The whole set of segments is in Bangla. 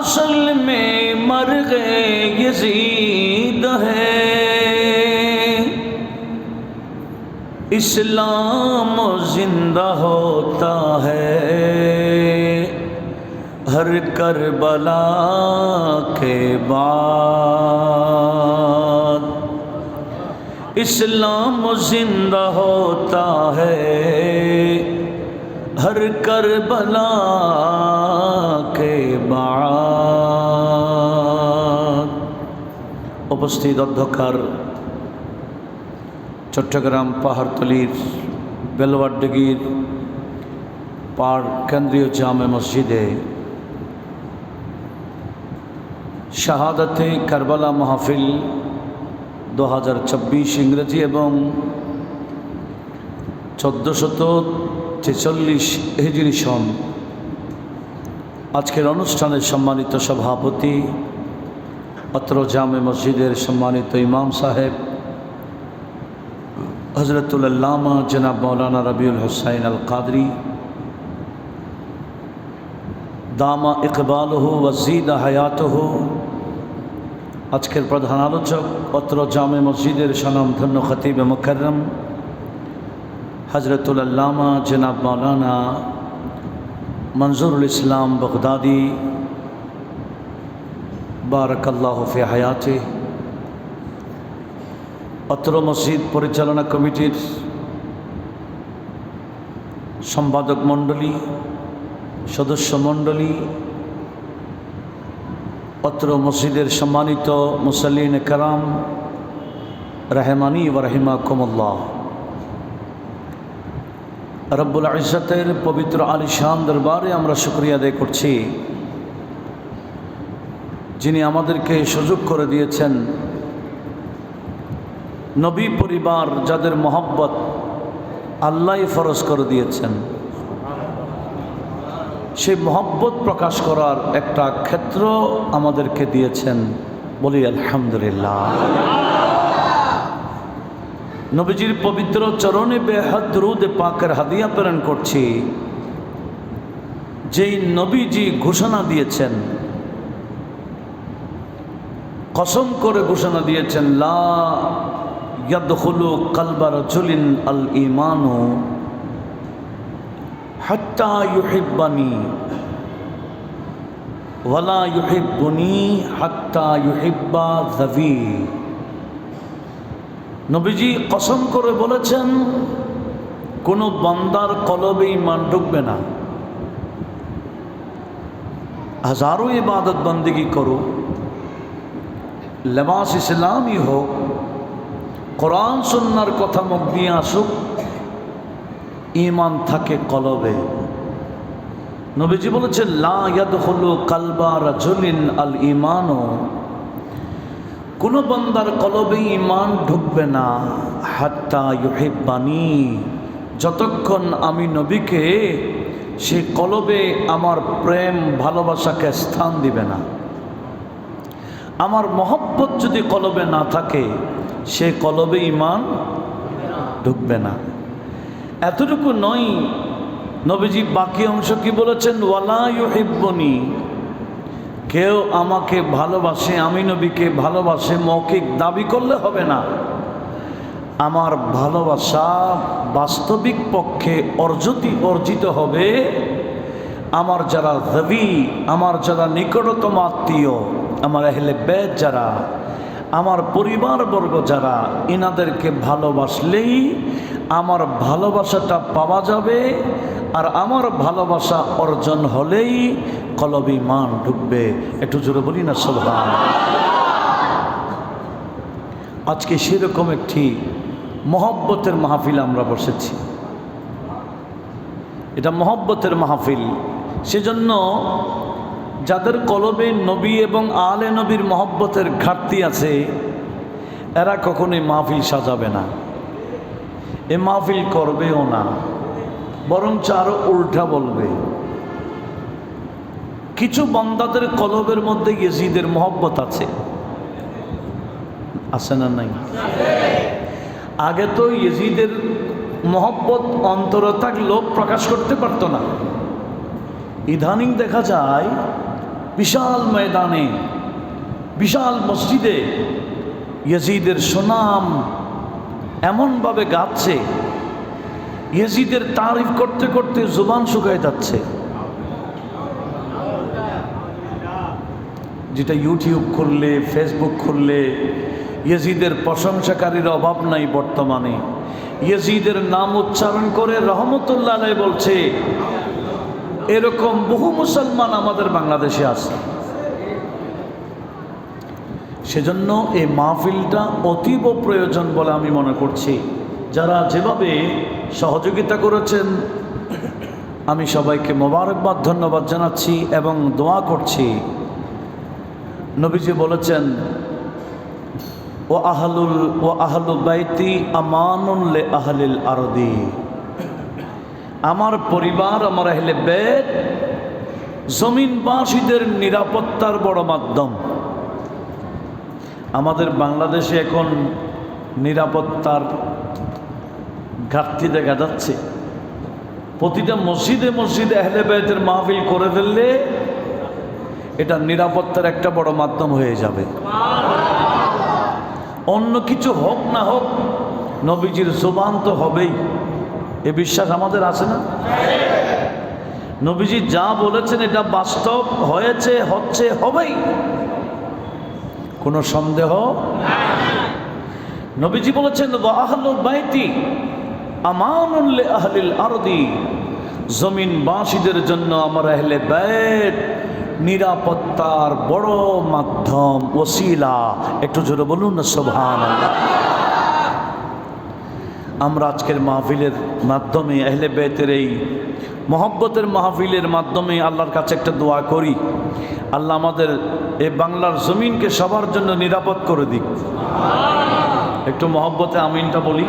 اصل میں مر گئے، یزید ہے۔ اسلام زندہ ہوتا ہے۔ ہر کربلا کے بعد۔ اسلام زندہ ہوتا ہے۔ ہر کربلا کے بعد উপস্থিত অধ্যক্ষার চট্টগ্রাম পাহাড়তলির বেলওয়ারডিগির পার কেন্দ্রীয় জামে মসজিদে শাহাদাতে কারবালা মাহফিল দু হাজার ছাব্বিশ ইংরেজি এবং চোদ্দোশত ছেচল্লিশ হিজরি সন। আজকের অনুষ্ঠানের সম্মানিত সভাপতি, অত্র জামে মসজিদের সম্মানিত ইমাম সাহেব হজরতুল্লামা জনাব মৌলানা রবিউল হুসাইন আল কাদরি দামা ইকবাল হো ওয়াজিদ হায়াত হো আজকের প্রধান আলোচক, অত্র জামে মসজিদের সনামধন্য খতিব মুকরম হজরতুল্লামা জনাব মৌলানা মনজুরুল ইসলাম বগদাদি, বারকাল্লাহ ফি হায়াতে, অত্র মসজিদ পরিচালনা কমিটির সম্পাদক মণ্ডলী, সদস্য মণ্ডলী, অত্র মসজিদের সম্মানিত মুসল্লিন কারাম রাহেমানি ও রাহিমা কুমল্লাহ রব্বুল ইজতের পবিত্র আলিশান দরবারে আমরা শুক্রিয়া আদায় করছি। যিনি আমাদেরকে সুযোগ করে দিয়েছেন, নবী পরিবার যাদের মহব্বত আল্লাহ ফরজ করে দিয়েছেন। সেই মহব্বত প্রকাশ করার একটা ক্ষেত্র আমাদেরকে দিয়েছেন। বলি আলহামদুলিল্লাহ। নবীজির পবিত্র চরণে বেহাদ রুদ পাকের হাদিয়া প্রেরণ করছি। যেই নবীজি ঘোষণা দিয়েছেন, কসম করে ঘোষণা দিয়েছেন, লা কালবার জুলিন আল ইমানু হাত্তা ইউহিব্বানি ওয়ালা ইউহিব্বুনি হাত্তা ইউহিব্বা জাভি নবীজি কসম করে বলেছেন, কোনো বান্দার কলবে ইমান ঢুকবে না। হাজারো ইবাদত বন্দিগি করো, লেবাস ইসলামই হোক, কোরআন সন্ন্যার কথা মুখ দিয়ে আসুক ইমান থাকে কলবে। নবীজি বলেছে লাদ হলো কালবা রাজলিন আল ইমানও কোনো বন্দার কলবে ইমান ঢুকবে না। হাত্তা ইউহিব্বানি, যতক্ষণ আমি নবীকে সে কলবে আমার প্রেম, ভালোবাসাকে স্থান দিবে না। আমার মহব্বত যদি কলবে না থাকে, সে কলবে ইমান ঢুকবে না। এতটুকু নয়, নবীজি বাকি অংশ কি বলেছেন? ওয়ালা ইউহিব্বনি কেউ আমাকে ভালোবাসে, আমি নবীকে ভালোবাসে, মৌখিক দাবি করলে হবে না। আমার ভালোবাসা বাস্তবিক পক্ষে অর্জতি, অর্জিত হবে। আমার যারা রবি আমার যারা নিকটতম আত্মীয়, আমার এহলে বেদ যারা, আমার পরিবারবর্গ যারা, ইনাদেরকে ভালোবাসলেই আমার ভালোবাসাটা পাওয়া যাবে। আর আমার ভালোবাসা অর্জন হলেই কলবি মান ঢুকবে। একটু জোরে বলি না সোভান আজকে সেরকম একটি মহব্বতের মাহফিল আমরা বসেছি। এটা মহব্বতের মাহফিল। সেজন্য যাদের কলবে নবী এবং আলে নবীর মহব্বতের ঘাটতি আছে, এরা কখনোই মাহফিল সাজাবে না। এ মাহফিল করবেও না। বরঞ্চ আরও উল্টা বলবে। কিছু বন্দাদের কলবের মধ্যে ইয়েজিদের মহব্বত আছে। আছে না নাই? আগে তো ইয়েজিদের মহব্বত অন্তরে থাকলেও প্রকাশ করতে পারতো না। ইদানিং দেখা যায়, বিশাল ময়দানে, বিশাল মসজিদে ইয়েজিদের সুনাম এমনভাবে গাচ্ছে ইয়েজিদের তারিফ করতে করতে জুবান শুকায় যাচ্ছে। যেটা ইউটিউব খুললে, ফেসবুক খুললে ইয়েজিদের প্রশংসাকারীর অভাব নাই বর্তমানে। ইয়েজিদের নাম উচ্চারণ করে রহমতুল্লাহ বলছে, এরকম বহু মুসলমান আমাদের বাংলাদেশে আছে। সেজন্য এই মাহফিলটা অতীব প্রয়োজন বলে আমি মনে করছি। যারা যেভাবে সহযোগিতা করেছেন, আমি সবাইকে মোবারকবাদ, ধন্যবাদ জানাচ্ছি এবং দোয়া করছি। নবীজি বলেছেন, ও আহলুল, ও আহলু বাইতি আমানুল্লে আহলিল আরদি। আমার পরিবার, আমার আহলে বেদ জমিনবাসীদের নিরাপত্তার বড় মাধ্যম। আমাদের বাংলাদেশে এখন নিরাপত্তার ঘাটতি দেখা যাচ্ছে। প্রতিটা মসজিদে মসজিদে আহলে বেদের মাহফিল করে ফেললে এটা নিরাপত্তার একটা বড় মাধ্যম হয়ে যাবে। অন্য কিছু হোক না হোক, নবীজির জোবান তো হবেই। এ বিশ্বাস আমাদের আছে না? নবীজি যা বলেছেন এটা বাস্তব হয়েছে, হচ্ছে, হবেই। কোনো সন্দেহ? নবীজি বলেছেন বাইতি আমানুল্লে আহলিল আরদি। জমিনবাসীদের জন্য আমার আহলে বাইত নিরাপত্তার বড় মাধ্যম, ওসিলা। একটু জোরে বলুন না সোভান আমরা আজকের মাহফিলের মাধ্যমে, আহলে বেতের এই মহব্বতের মাহফিলের মাধ্যমে আল্লাহর কাছে একটা দোয়া করি। আল্লাহ আমাদের এ বাংলার জমিনকে সবার জন্য নিরাপদ করে দিক। একটু মহব্বতে আমিনটা বলি।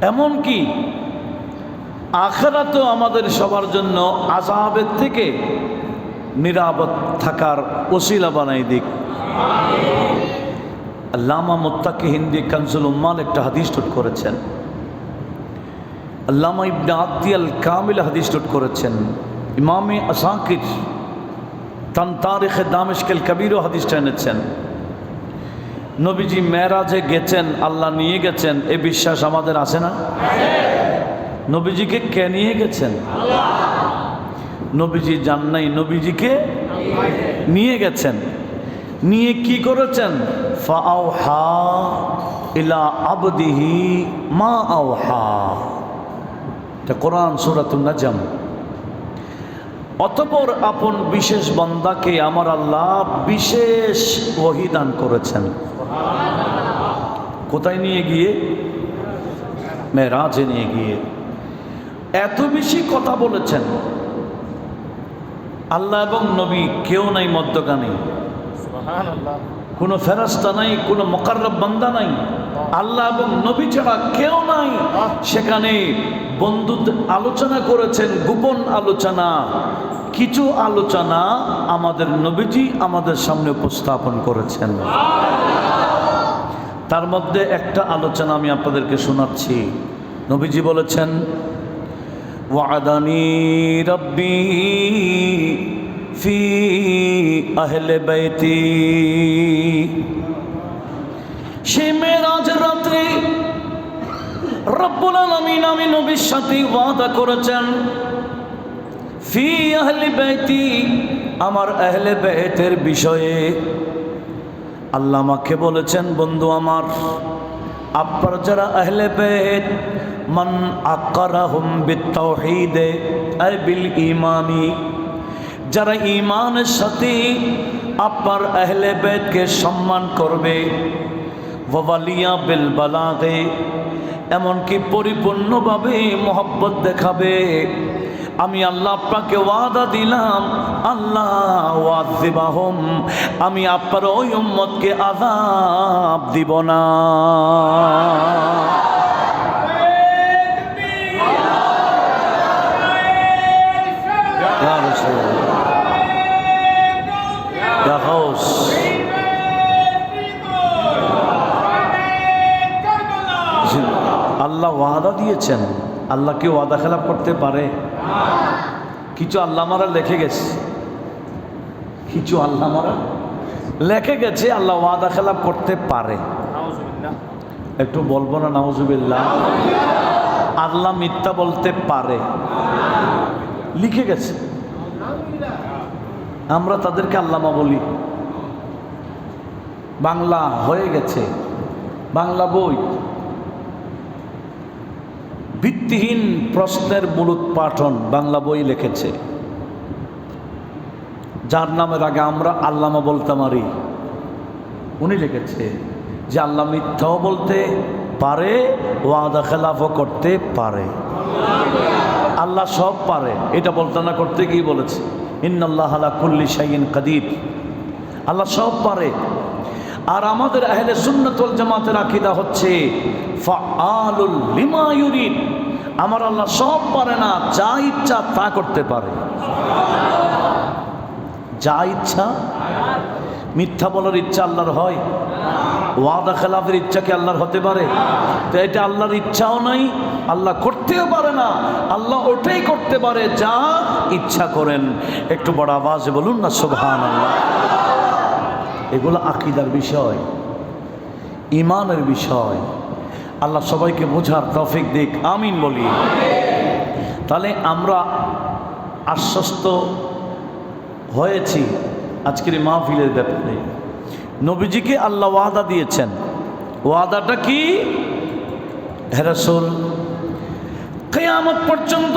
এমন কি? আখেরাতেও আমাদের সবার জন্য আজাবের থেকে নিরাপদ থাকার ওসিলা বানাই দিক। আল্লামা মোত্তাকি হিন্দি কানসুল উম্মাল একটা হাদিস টুট করেছেন। আল্লামা ইবনে আদিয়াল কামিল হাদিস টুট করেছেন। ইমামে আসাকির তান তারিখে দামেশকেল কবিরও হাদিসটা এনেছেন। নবীজি মেরাজে গেছেন, আল্লাহ নিয়ে গেছেন, এ বিশ্বাস আমাদের আছে না? নবীজিকে কে নিয়ে গেছেন? নবীজি জান নাই, নবীজিকে নিয়ে গেছেন। নিয়ে কি করেছেন? ইলা আবদিহি মা কোরআন অতপর আপন বিশেষ বন্দাকে আমার আল্লাহ বিশেষ ওহিদান করেছেন। কোথায় নিয়ে গিয়ে? মেরাজে নিয়ে গিয়ে। এত বেশি কথা বলেছেন। আল্লাহ এবং নবী কেউ নাই মধ্যগানে কোনো ফেরাস্তা নাই কোনো মোকাররব বান্দা নাই। আল্লাহ। এবং নবী ছাড়া কেউ নাই। সেখানে বন্ধু আলোচনা করেছেন গোপন আলোচনা। কিছু আলোচনা আমাদের নবীজি আমাদের সামনে উপস্থাপন করেছেন। তার মধ্যে একটা আলোচনা আমি আপনাদেরকে শোনাচ্ছি। নবীজি বলেছেন, ওয়াদানি রব্বি ফি আহলে বাইতি। সে মেরাজ রাত্রে রব্বুল আলামিন আমি নবীর সাথে ওয়াদা করেছেন, ফি আহলে বাইতি, আমার আহলে বাইতের বিষয়ে। আল্লাহ আমাকে বলেছেন, বন্ধু আমার, আপনার যারা আহলে বেদ মান আকারাহুম বিল ঈমানি, যারা ঈমানের সাথে আপনার আহলে বেদকে সম্মান করবে, ওয়ালিয়া বিল বালাগে, এমনকি পরিপূর্ণভাবে মোহব্বত দেখাবে। আমি আল্লাহ আপনাকে ওয়াদা দিলাম। আল্লাহ ওয়াজিবাহম আমি আপনার ওই উম্মতকে আজাব দিব না। আল্লাহ ওয়াদা দিয়েছেন। আল্লাহ কি ওয়াদা খেলাপ করতে পারে? কিছু আল্লাহ মারা লেখে গেছে। কিছু আল্লাহ মারা লেখে গেছে আল্লাহ ওয়াদা খেলাপ করতে পারে। একটু বলব না নাউজুবিল্লাহ? আল্লাহ মিথ্যা বলতে পারে। লিখে গেছে। আমরা তাদেরকে আল্লামা বলি। বাংলা হয়ে গেছে। বাংলা বই। ভিত্তিহীন প্রশ্নের মূলোৎপাটন বাংলা বই লিখেছে। যার নামের আগে আমরা আল্লামা বলতে পারি। উনি লিখেছে যে আল্লাহ মিথ্যাও বলতে পারে, ওয়াদা খেলাফও করতে পারে। আল্লাহ সব পারে। এটা বলতে না করতে গিয়ে বলেছে, ইন্নাল্লাহ আলা কুল্লি শাইন কাদির। আল্লাহ সব পারে। আর আমাদের আহলে সুন্নতুল জামাতের আকিদা হচ্ছে আমার আল্লাহ সব পারে না, যা ইচ্ছা তা করতে পারে। যা ইচ্ছা, মিথ্যা বলার ইচ্ছা আল্লাহর হয়, ওয়াদা খেলাফের ইচ্ছা কি আল্লাহর হতে পারে? তো এটা আল্লাহর ইচ্ছাও নাই, আল্লাহ করতেও পারে না, আল্লাহ ওটাই করতে পারে যা ইচ্ছা করেন। একটু বড় আওয়াজে বলুন না সুবহান আল্লাহ এগুলো আকিদার বিষয়, ইমানের বিষয়। আল্লাহ সবাইকে বোঝার তফিক দিক, আমিন বলি। তাহলে আমরা আশ্বস্ত হয়েছি আজকের মাহফিলের ব্যাপারে। নবীজিকে আল্লাহ ওয়াদা দিয়েছেন। ওয়াদাটা কি? হেরাসুল কেয়ামত পর্যন্ত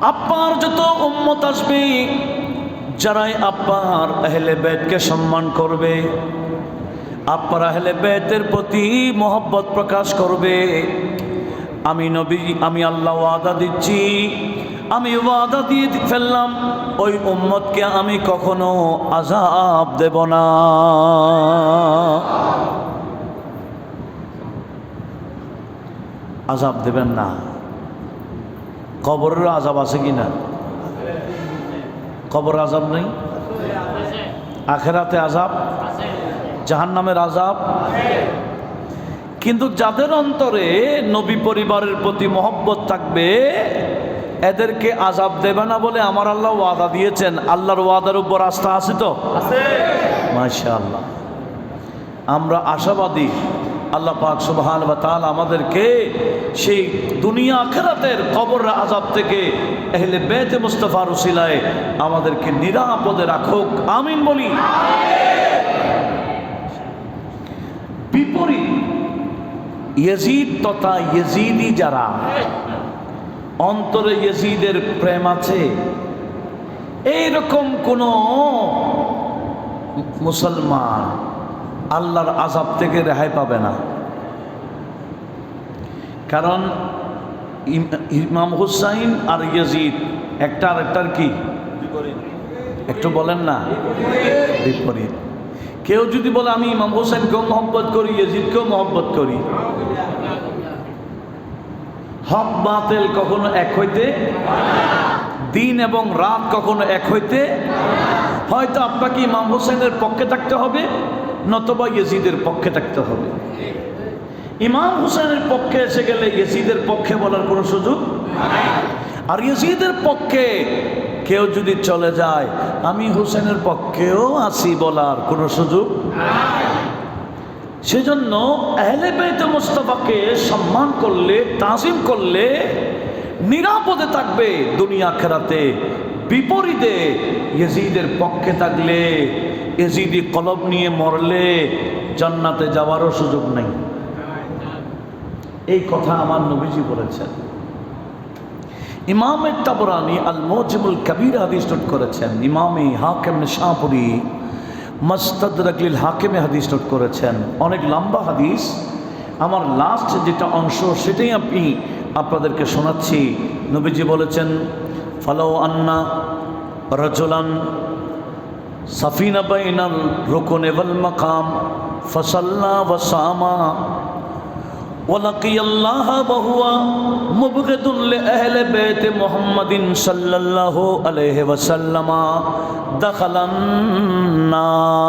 আপনার যত উম্মত আসবে যারাই আব্বার আহলে বেদকে সম্মান করবে, আব্বার আহলে বেদের প্রতি মহব্বত প্রকাশ করবে। আমি নবী, আমি আল্লাহ ওয়াদা দিচ্ছি, আমি ওয়াদা দিয়ে ফেললাম, ওই উম্মতকে আমি কখনো আজাব দেব না। আজাব দেবেন না। কবরের আজাব আছে কি না কবর আজাব নেই। আখেরাতে আজাব জাহান নামের আজাব। কিন্তু যাদের অন্তরে নবী পরিবারের প্রতি মহব্বত থাকবে, এদেরকে আজাব দেবে না বলে আমার আল্লাহ ওয়াদা দিয়েছেন। আল্লাহর ওয়াদার উপর আস্থা আছে তো? মাশা আল্লাহ আমরা আশাবাদী আল্লাহ পাক সুবহান বা তাআলা আমাদেরকে সেই দুনিয়া আখেরাতের কবর আজাব থেকে এহলে বেতে মুস্তফা রসিলায় আমাদেরকে নিরাপদে রাখুক। আমিন বলি। বিপরীত, ইয়েজিদ তথা ইয়েজিদি যারা, অন্তরে ইয়েজিদের প্রেম আছে, এইরকম কোন মুসলমান আল্লাহর আজাব থেকে রেহাই পাবে না। কারণ ইম- ইমাম হুসাইন আর ইয়াজিদ একটা আর একটার কি? একটু বলেন না। বিপরীত। কেউ যদি বলে, আমি ইমাম হোসেনকেও মহব্বত করি, ইয়েজিদকেও মহব্বত করি। হক বাতেল কখনো এক হইতে দিন এবং রাত কখনো এক হইতে হয়তো আপনাকে ইমাম হোসেনের পক্ষে থাকতে হবে। নতবা ইয়েজিদের পক্ষে থাকতে হবে। ইমাম হোসেনের পক্ষে এসে গেলে ইয়েজিদের পক্ষে বলার কোনো সুযোগ আর ইয়েজিদের পক্ষে কেউ যদি চলে যায়, আমি হোসেনের পক্ষেও আসি বলার কোনো সুযোগ সেজন্য আহলে মুস্তফাকে সম্মান করলে, তাজিম করলে, নিরাপদে থাকবে দুনিয়া খেরাতে বিপরীতে ইয়েজিদের পক্ষে থাকলে এজিদি কলব নিয়ে মরলে জান্নাতে যাওয়ারও সুযোগ নেই। এই কথা আমার নবীজি বলেছেন। ইমাম তাবরানি আল মজিবুল কবির হাদিস নোট করেছেন। ইমামি হাকেম শাহপুরি, মস্তদ রাকলিল হাকেমে হাদিস নোট করেছেন। অনেক লম্বা হাদিস। আমার লাস্ট যেটা অংশ, সেটাই আপনি আপনাদেরকে শোনাচ্ছি। নবীজি বলেছেন ফলো আন্না রজলান সাফিনা বাইনাল রুকুন ওয়াল মাকাম ফসাল্লা ওয়াসামা ولقي الله وهو مبغض لأهل بيت محمد صلى الله عليه وسلم دخل النار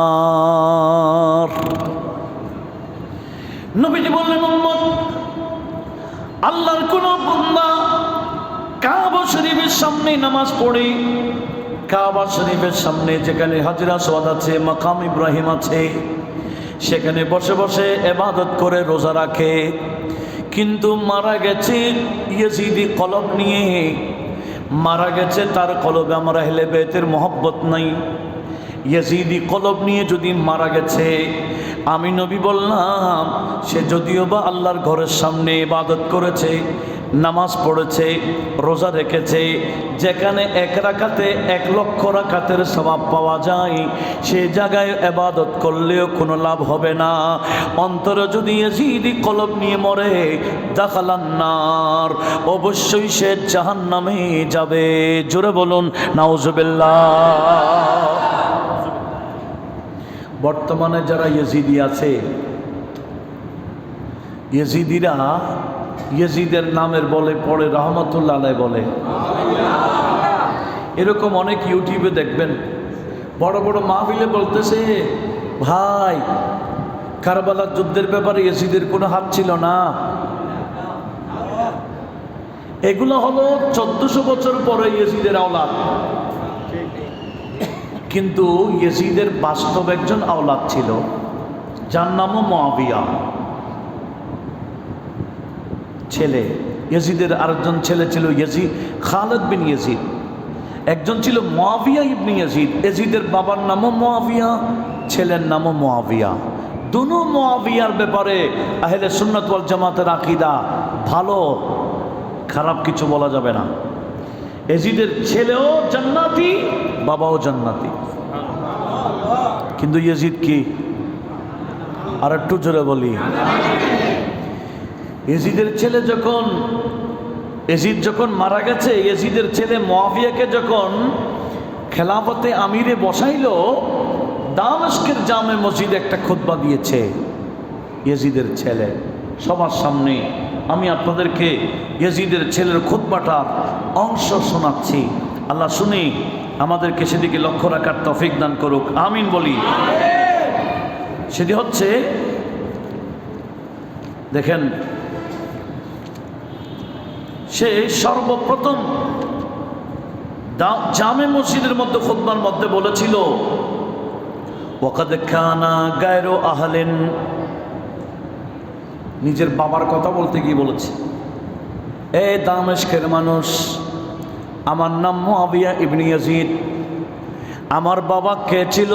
নবীজি বললেন উম্মত আল্লাহর কোন বান্দা কাবা শরীফে সামনে নামাজ পড়ি কাবা শরীফের সামনে যেখানে হাজরা সোয়াদ আছে, মাকাম ইব্রাহিম আছে, সেখানে বসে বসে এবাদত করে রোজা রাখে। কিন্তু মারা গেছে ইয়েজিদি কলব নিয়ে। মারা গেছে তার কলবে আমার হেলে বেতের মহব্বত নাই। ইয়াজিদি কলব নিয়ে যদি মারা গেছে, আমি নবী বললাম, সে যদিও বা আল্লাহর ঘরের সামনে ইবাদত করেছে নামাজ পড়েছে, রোজা রেখেছে, যেখানে এক রাখাতে এক লক্ষ রাখাতের স্বভাব পাওয়া যায়, সে জায়গায় এবাদত করলেও কোনো লাভ হবে না। অন্তরে যদি এজিদি কলব নিয়ে মরে দেখালান্নার অবশ্যই সে জাহান নামে যাবে। জোরে বলুন, নাউজুবিল্লাহ। বর্তমানে যারা ইয়েজিদি আছে ইয়েজিদিরা ইয়েজিদের নামের বলে পড়ে রহমতুল্লাহ আলাই বলে। এরকম অনেক ইউটিউবে দেখবেন, বড় বড় মাহফিলে বলতেছে, ভাই, কারবালার যুদ্ধের ব্যাপারে ইয়েজিদের কোনো হাত ছিল না? এগুলো হলো চোদ্দশো বছর পরে ইয়েজিদের আওলাদ। কিন্তু ইয়েজিদের বাস্তব একজন আওলাদ ছিল, যার নামও মহাবিয়া ছেলে, ইয়েজিদের আরেকজন ছেলে ছিল ইয়েজিদ, খালেদ বিন ইয়েজিদ। একজন ছিল মোয়াবিয়া ইবনি ইয়াজিদ এজিদের বাবার নামও মোয়াবিয়া, ছেলের নামও মোয়াবিয়া। দুনো মোয়াবিয়ার ব্যাপারে আহলে সুন্নত ওয়াল জামাতের আকিদা ভালো, খারাপ কিছু বলা যাবে না। এজিদের ছেলেও জান্নাতি, বাবাও জান্নাতি। কিন্তু ইয়েজিদ কি? আর একটু জোরে বলি। এজিদের ছেলে যখন এজিদ যখন মারা গেছে এজিদের ছেলে মোয়াবিয়াকে যখন খেলাফতে আমিরে বসাইল, দামেস্কের জামে মসজিদ একটা খুতবা দিয়েছে ইয়েজিদের ছেলে। সবার সামনে আমি আপনাদেরকে ইয়েজিদের ছেলের খুতবাটার অংশ শোনাচ্ছি। আল্লাহ শুনি আমাদেরকে সেদিকে লক্ষ্য রাখার তফিক দান করুক। আমিন বলি। সেটি হচ্ছে, দেখেন সে সর্বপ্রথম জামে মসজিদের মধ্যে, খুতবার মধ্যে বলেছিল খানা গায়রো আহলেন। নিজের বাবার কথা বলতে গিয়ে বলেছে, এ দামেশকের মানুষ, আমার নাম মোয়াবিয়া ইবনি ইয়াজিদ। আমার বাবা কে ছিল?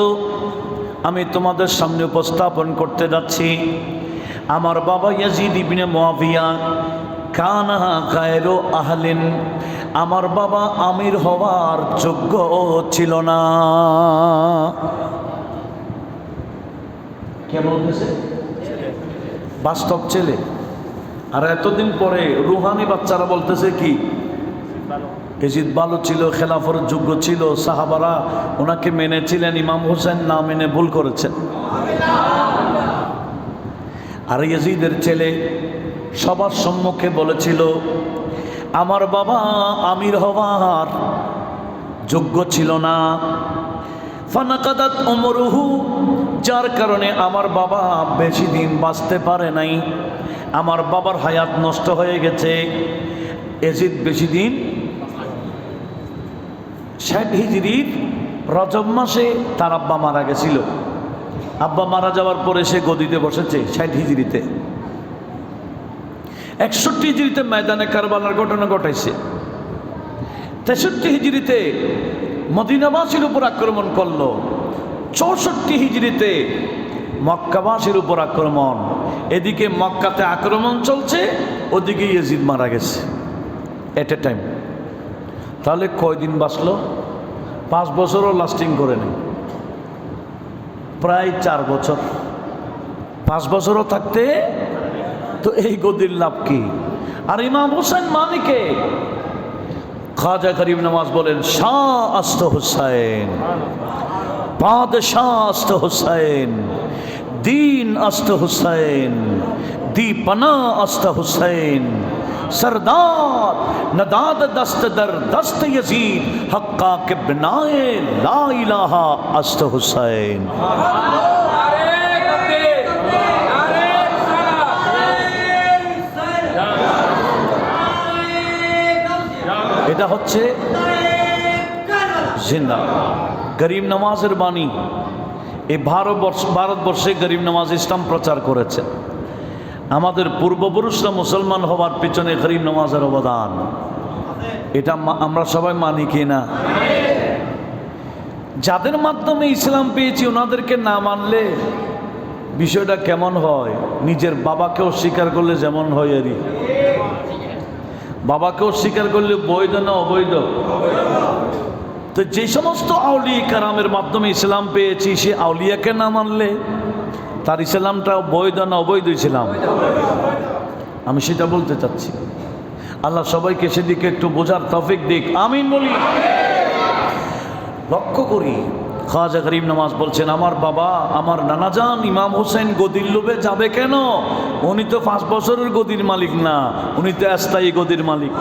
আমি তোমাদের সামনে উপস্থাপন করতে যাচ্ছি। আমার বাবা ইয়াজিদ ইবনে মোয়াবিয়া কানা কায়রো আহলিন। আমার বাবা আমির হওয়ার যোগ্য ছিল না। বাস্তব ছেলে। আর এতদিন পরে রুহানি বাচ্চারা বলতেছে কি? এজিদ ভালো ছিল, খেলাফর যোগ্য ছিল, সাহাবারা ওনাকে মেনেছিলেন, ইমাম হোসেন না মেনে ভুল করেছেন। আর ইয়াজিদের ছেলে সবার সম্মুখে বলেছিল, আমার বাবা আমির হওয়ার যোগ্য ছিল না। ফানাকাদাত অমরুহু যার কারণে আমার বাবা বেশি দিন বাঁচতে পারে নাই। আমার বাবার হায়াত নষ্ট হয়ে গেছে। এজিদ বেশি দিন ষাট হিজড়ির রজব মাসে তার আব্বা মারা গেছিল। আব্বা মারা যাওয়ার পরে সে গদিতে বসেছে ষাট হিজড়িতে একষট্টি হিজড়িতে ময়দানে কারবালার ঘটনা ঘটাইছে। তেষট্টি হিজড়িতে মদিনাবাসীর উপর আক্রমণ করল। চৌষট্টি হিজড়িতে মক্কাবাসীর উপর আক্রমণ। এদিকে মক্কাতে আক্রমণ চলছে, ওদিকে ইয়েজিদ মারা গেছে। এট এ টাইম তাহলে কয়দিন বাঁচলো? পাঁচ বছরও লাস্টিং করে নেই। প্রায় চার বছর। পাঁচ বছরও থাকতে تو তো এই গদির লাভ কি আর ইমাম হোসেন মানিকে খাজা করিম নামাজ বলেন শাহ আস্ত হোসাইন بادشاہ است حسین۔ دین است حسین۔ دی پناہ است حسین۔ سردار نداد دست در دست یزید۔ حقا کے بنائے لا الہ است حسین۔ সেটা হচ্ছে জিন্দা। গরিব নামাজের বাণী। এই ভারতবর্ষ ভারতবর্ষে গরিব নামাজ ইসলাম প্রচার করেছে। আমাদের পূর্বপুরুষরা মুসলমান হওয়ার পিছনে গরিব নামাজের অবদান। এটা আমরা সবাই মানি কি না? যাদের মাধ্যমে ইসলাম পেয়েছি, ওনাদেরকে না মানলে বিষয়টা কেমন হয়? নিজের বাবাকেও স্বীকার করলে যেমন হয় আরই বাবাকেও স্বীকার করলে বৈধ না অবৈধ? তো যে সমস্ত আউলিয়া কারামের মাধ্যমে ইসলাম পেয়েছি, সে আউলিয়াকে না মানলে তার ইসলামটা বৈধ না অবৈধ ইসলাম? আমি সেটা বলতে চাচ্ছি। আল্লাহ সবাইকে সেদিকে একটু বোঝার তফিক দিক। আমিন বলি। লক্ষ্য করি খাজা গরিব নামাজ বলছেন, আমার বাবা, আমার নানাজান ইমাম হোসেন গদির লোভে যাবে কেন? উনি তো পাঁচ বছরের গদির মালিক না, উনি তো স্থায়ী গদির মালিক।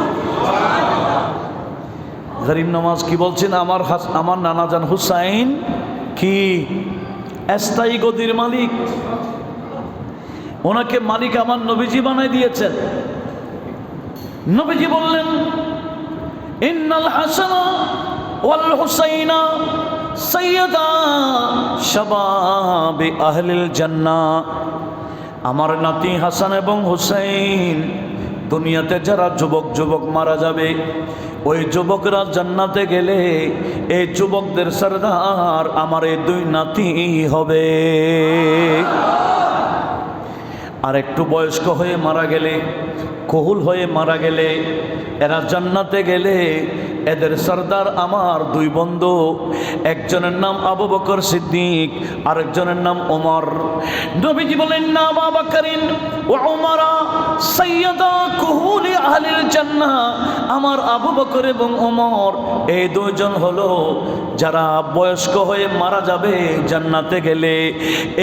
গরিব নামাজ কি বলছেন, আমার আমার নানাজান হুসাইন কি স্থায়ী গদির মালিক? ওনাকে মালিক আমার নবীজি বানাই দিয়েছেন। নবীজি বললেন, ইন্নাল হাসানা ওয়াল হুসাইনা সৈয়দা শাবাবে আহলিল জান্নাহ। আমার নাতি হাসান এবং হুসাইন, দুনিয়াতে যারা যুবক যুবক মারা যাবে, ওই যুবকরা জান্নাতে গেলে এই যুবকদের সরদার আমার এই দুই নাতি হবে। আর একটু বয়স্ক হয়ে মারা গেলে কহুল হয়ে মারা গেলে, এরা জান্নাতে গেলে এদের সর্দার আমার দুই বন্ধু। একজনের নাম আবু বকর সিদ্দিক, আরেকজনের নাম ওমর। নবীজি বলেন, না বাবা করিন সৈয়দা আমার আবু বকর এবং ওমর, এই দুইজন হলো যারা বয়স্ক হয়ে মারা যাবে জান্নাতে গেলে।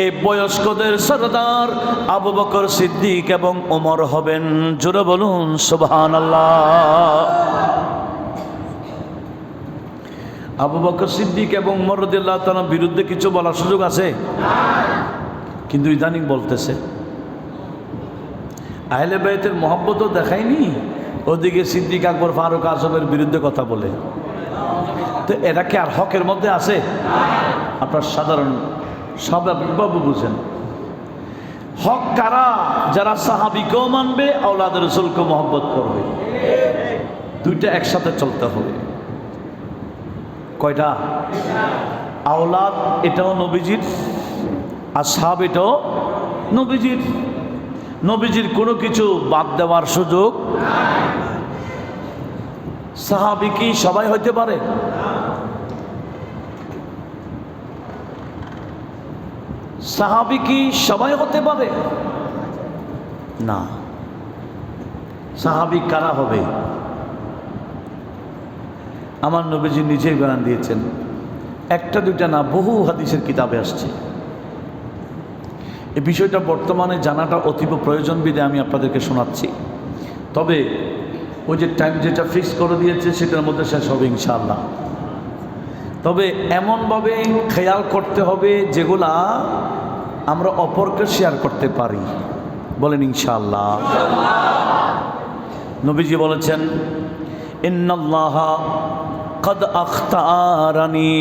এই বয়স্কদের সর্দার আবু বকর সিদ্দিক এবং ওমর হবেন। জোরে বলুন সুবহান আবু বকর সিদ্দিক এবং মরদুল্লাহ তার বিরুদ্ধে কিছু বলার সুযোগ আছে? কিন্তু ইদানিং বলতেছে। আহলে বাইতের মহব্বতও দেখায়নি। ওদিকে সিদ্দিক আকবর ফারুক আজমের বিরুদ্ধে কথা বলে। তো এরা কি আর হকের মধ্যে আছে? আপনার সাধারণ স্বাভাবিকভাবে বুঝেন। হক কারা? যারা সাহাবিকেও মানবে আওলাদ রসুলকে মহব্বত করবে। দুইটা একসাথে চলতে হবে। কয়টা? আওলাদ এটাও নবীজির, আর সাহাব এটাও নবীজির। নবীজির কোনো কিছু বাদ দেওয়ার সুযোগ সাহাবি কি সবাই হইতে পারে? সাহাবি কি সবাই হতে পারে? না। সাহাবি কারা হবে? আমার নবীজি নিজেই বয়ান দিয়েছেন, একটা দুইটা না, বহু হাদিসের কিতাবে আসছে। এই বিষয়টা বর্তমানে জানাটা অতীব প্রয়োজন বিধে আমি আপনাদেরকে শোনাচ্ছি। তবে ওই যে টাইম যেটা ফিক্স করে দিয়েছে, সেটার মধ্যে শেষ হবে ইনশাআল্লাহ। তবে এমনভাবে খেয়াল করতে হবে যেগুলা আমরা অপরকে শেয়ার করতে পারি। বলেন ইনশাল্লাহ নবীজি বলেছেন, ইন্নাল্লাহ কদ আখতারানি